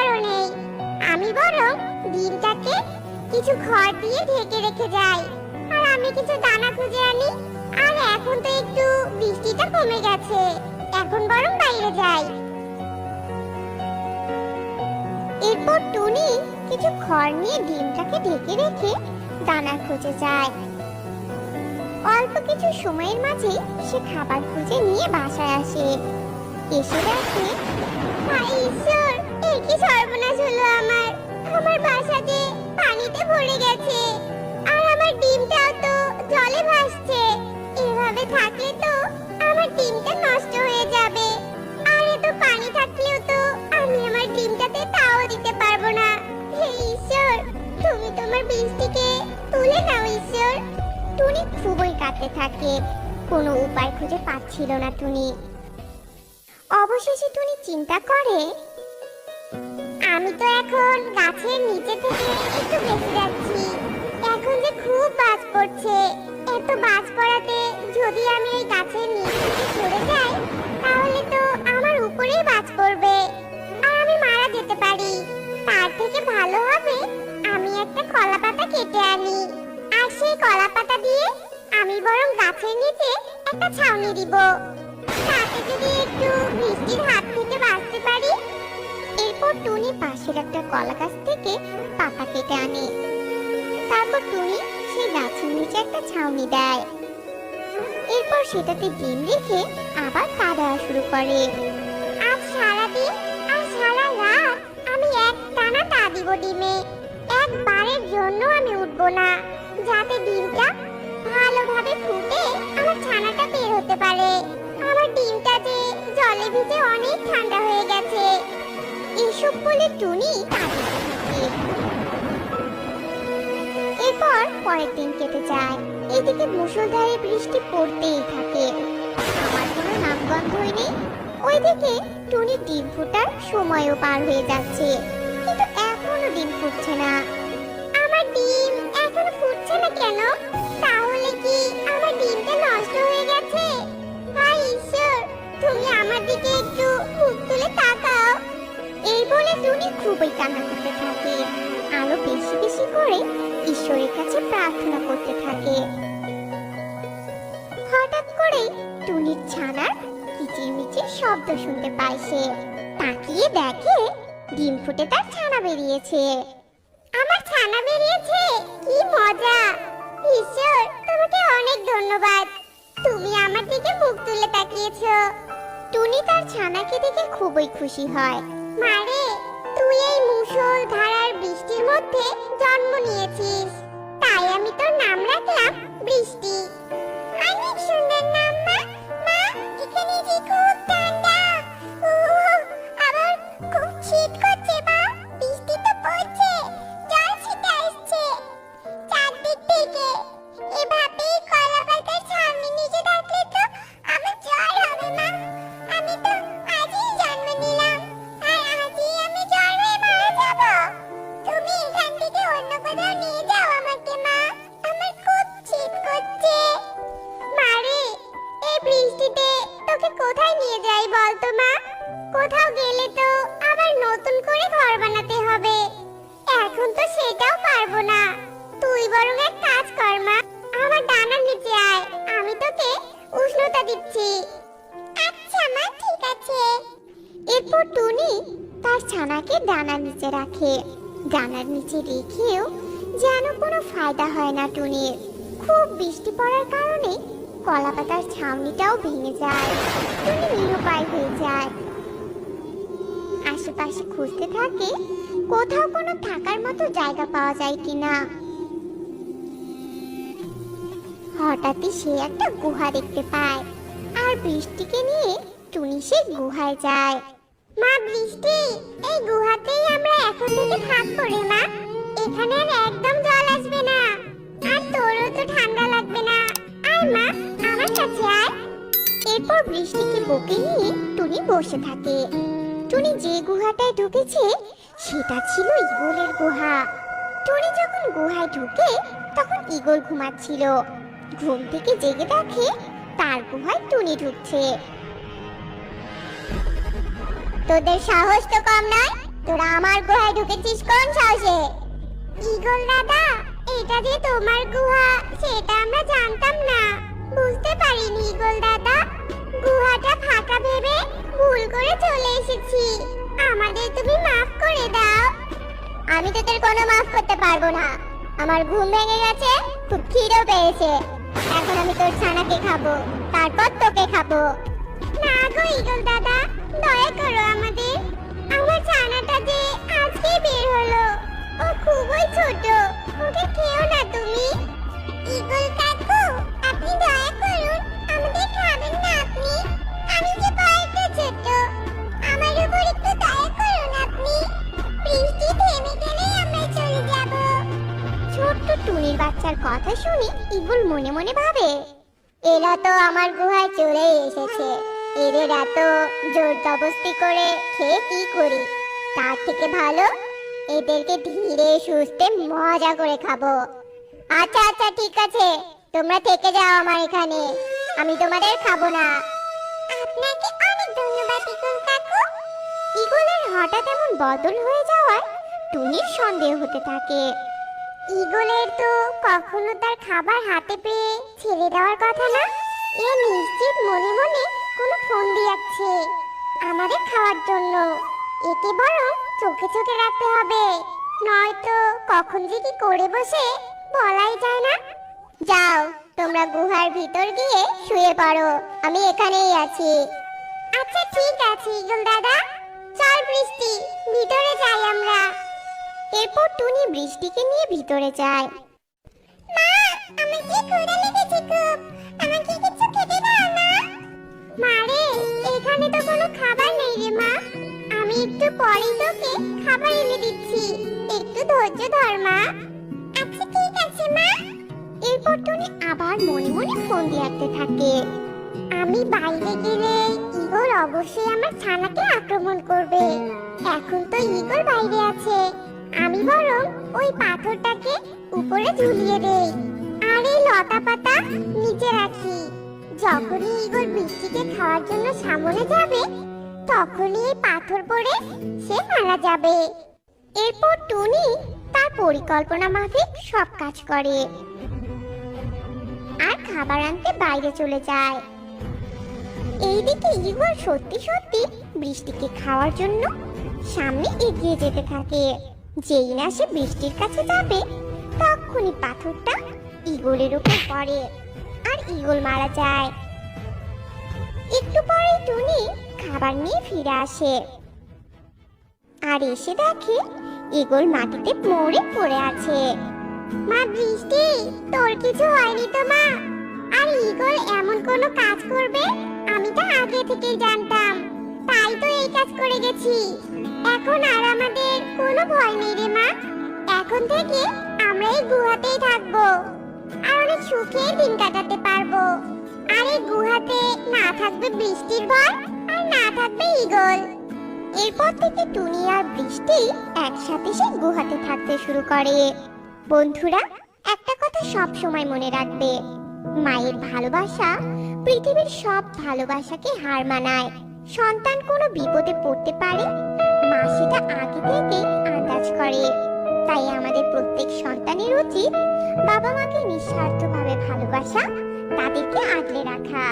খাবারও নেই। আমি বরং ডিমটাকে কিছু খড় দিয়ে ঢেকে রেখে যাই। আর আমি কিছু দানা খুঁজে আনি। আর এখন তো একটু বৃষ্টিটা কমে গেছে। এখন বরং বাইরে যাই। এরপর টুনি কিছু খড় নিয়ে ডিমটাকে ঢেকে রেখে দানা খুঁজে যায়। অল্প কিছু সময়ের মাঝে সে খাবার খুঁজে নিয়ে বাসায় আসে। এসে দেখে ঈশ্বর এ কি সর্বনাশ হলো আমার। আমার বাসাতে পানিতে ভরে গেছে। আর আমার ডিমটাও তো জলে ভাসছে। এভাবে থাকলে তো আমার ডিমটা নষ্ট হয়ে যাবে। আর এত পানি থাকলেও তো আমি আমার ডিমটাতে তাও দিতে পারব না। হে ঈশ্বর, তুমি তোমার বৃষ্টিকে তুলে নাও ঈশ্বর। টুনি খুবই কাঁদতে থাকে। কোনো উপায় খুঁজে পাচ্ছিল না টুনি। অবশেষে টুনি চিন্তা করে আমি তো এখন গাছের নিচে থেকে একটু বেঁচে যাচ্ছি। এখন যে খুব বাজ পড়ছে। এত বাজ পড়াতে যদি আমি ওই গাছের নিচ থেকে সরে যাই, তাহলে তো আমার উপরেই বাজ পড়বে। আর আমি মারা যেতে পারি। তার থেকে ভালো হবে আমি একটা কলা পাতা কেটে আনি। আর সেই কলা পাতা দিয়ে আমি বরং গাছের নিচে একটা ছাউনি দিব। তাতে যদি টুনি পাশের একটা কলা গাছ থেকে পাতা কেটে আনে। তারপর টুনি সেই গাছের নিচে একটা ছাউনি দেয়। এরপর সেটাতে ডিম রেখে আবার খাওয়া দাওয়া শুরু করে। বলে টুনি এরপর পরের দিন কেটে যায়। এদিকে মুষলধারে বৃষ্টি পড়তেই থাকে। আমার কোনো নামগন্ধই নেই। ওইদিকে টুনি ডিম ফোটার সময়ও পার হয়ে যাচ্ছে। কিন্তু এখনও ডিম ফুটছে না। করে ঈশ্বরের কাছে প্রার্থনা করতে থাকে। হঠাৎ করে টুনির ছানার কিচিরমিচির শব্দ শুনতে পায় সে। তাকিয়ে দেখে ডিম ফুটে তার ছানা বেরিয়েছে। আমার ছানা বেরিয়েছে? কি মজা! ঈশ্বর, তোমাকে অনেক ধন্যবাদ। তুমি আমার দিকে মুখ তুলে তাকিয়েছো টুনি তার ছানাকে দেখে খুবই খুশি হয়। মারে তুই এই মুষল ধারার বৃষ্টির মধ্যে জন্ম নিয়েছিস। তাই আমি তোর নাম রাখলাম বৃষ্টি। ডানার নিচে রেখেও যেন কোনো ফায়দা হয় না টুনির। খুব বৃষ্টি পড়ার কারণে কলা পাতার ছাউনিটাও ভেঙে যায়। টুনি নিরুপায় হয়ে যায়। আশেপাশে খুঁজতে থাকে, কোথাও কোনো থাকার মতো জায়গা পাওয়া যায় কিনা। হঠাৎই সে একটা গুহা দেখতে পায়। আর বৃষ্টিকে নিয়ে টুনি সেই গুহায় যায়। মা, বৃষ্টি। এই গুহাতেই আমরা এখন থেকে থাকব রে মা। এখানে আর একদম জল আসবে না। আর তোরও তো ঠান্ডা লাগবে না। আয়, মা, আমার কাছে আয়। এরপর বৃষ্টিকে বুকে নিয়ে টুনি বসে থাকে। টুনি যে গুহাটায় ঢুকেছে, সেটা ছিল ইগলের গুহা। টুনি যখন গুহায় ঢুকে, তখন ইগল ঘুমাচ্ছিল। ঘুম থেকে জেগে দেখে তার গুহায় টুনি ঢুকছে। তোদের সাহস তো কম নয়। তোরা আমার গুহায় ঢুকেছিস কোন সাহসে? ইগল দাদা, এটা যে তোমার গুহা, সেটা আমরা জানতাম না। বুঝতে পারিনি ইগল দাদা। গুহাটা ফাঁকা ভেবে ভুল করে চলে এসেছি। আমাদের তুমি মাফ করে দাও। আমি তোদের কোনো মাফ করতে পারব না। আমার ঘুম ভেঙে গেছে, খুব খিদেও পেয়েছে। এখন আমি তোর ছানাকে খাব, তারপর তোকে খাব। না গো ইগল দাদা, দয়া বাচ্চার কথা শুনে ইগল মনে মনে ভাবে এরা তো আমার গুহায় চলে এসেছে। এদের এত জোর জবস্তি করে খেয়ে কি করি? তার থেকে ভালো এদেরকে ধীরে সুস্থে মজা করে খাব। আচ্ছা আচ্ছা ঠিক আছে। তোমরা থেকে যাও আমার এখানে। আমি তোমাদের খাব না। আপনাকে অনেক ধন্যবাদ, ইগল কাকু। ইগলের হঠাৎ এমন বদল হয়ে যাওয়ায় টুনির সন্দেহ হতে থাকে। ইগলের তো কখনো তার খাবার হাতে পেয়ে ছেড়ে দেওয়ার কথা না? এ নিশ্চিত মনে মনে কোনো ফোন দিয়াচ্ছে আমাদের খাওয়ার জন্য। একে বরং চোখে চোখে রাখতে হবে। নয়তো কখন যে কি করে বসে বলাই যায় না। যাও, তোমরা গুহার ভিতর গিয়ে শুয়ে পড়ো। আমি এখানেই আছি। আচ্ছা ঠিক আছে, ইগল দাদা। চল বৃষ্টি, ভিতরে যাই আমরা। এরপর টুনি বৃষ্টিকে নিয়ে ভিতরে যায়। মা আমার কি ক্ষুধা লেগেছে খুব। আমাকে কিছু খেতে দাও, মা। রে, এখানে তো কোনো খাবার নেই রে, মা। আমি একটু পরেই তোকে খাবার এনে দিচ্ছি। একটু ধৈর্য ধর, মা। আচ্ছা ঠিক আছে, মা। এরপর টুনি আবার মনে মনে ফোন দিয়াতে থাকে। আমি বাইরে গেলে ইগল অবশ্যই আমার ছানাকে আক্রমণ করবে। এখন তো ইগল বাইরে আছে। আমি বরং ওই পাথরটাকে উপরে ঝুলিয়ে দেই, আর এই লতা পাতা নিচে রাখি। যখনই ইগল বৃষ্টিকে খাওয়ার জন্য সামনে যাবে, তখনই এই পাথর পড়ে সে মারা যাবে। এরপর টুনি তার পরিকল্পনা মাফিক সব কাজ করে, আর খাবার আনতে বাইরে চলে যায়। এইদিকে ইগল সত্যি সত্যি বৃষ্টিকে খাওয়ার জন্য সামনে এগিয়ে যেতে থাকে। যেই না সে বৃষ্টির কাছে যাবে, তখনই পাথরটা ইগলের উপর পড়ে আর ইগল মারা যায়। একটু পরেই টুনি খাবার নিয়ে ফিরে আসে আর এসে দেখে ইগল মাটিতে মরে পড়ে আছে। মা, বৃষ্টি, তোর কিছু হয়নি তো, মা? আর ইগল এমন কোনো কাজ করবে? আমি তো আগে থেকেই জানতাম। তাই তো এই কাজ করে গেছি। এখন আর আমাদের কোনো ভয় নেই রে মা। এখন থেকে আমরা এই গুহাতেই থাকব। আর অনেক সুখে দিন কাটাতে পারব। আর এই গুহাতে না থাকবে বৃষ্টির ভয় আর না থাকবে ইগল এরপর থেকে টুনি আর বৃষ্টি একসাথে সেই গুহাতে থাকতে শুরু করে। বন্ধুরা, একটা কথা সব সময় মনে রাখবে। মায়ের ভালোবাসা পৃথিবীর সব ভালোবাসাকে হার মানায়। সন্তান কোনো বিপদে পড়তে পারে সেটা আগে থেকে আন্দাজ করে। তাই আমাদের প্রত্যেক সন্তানের উচিত বাবা মাকে নিঃস্বার্থভাবে ভালোবাসা, তাদেরকে আগলে রাখা।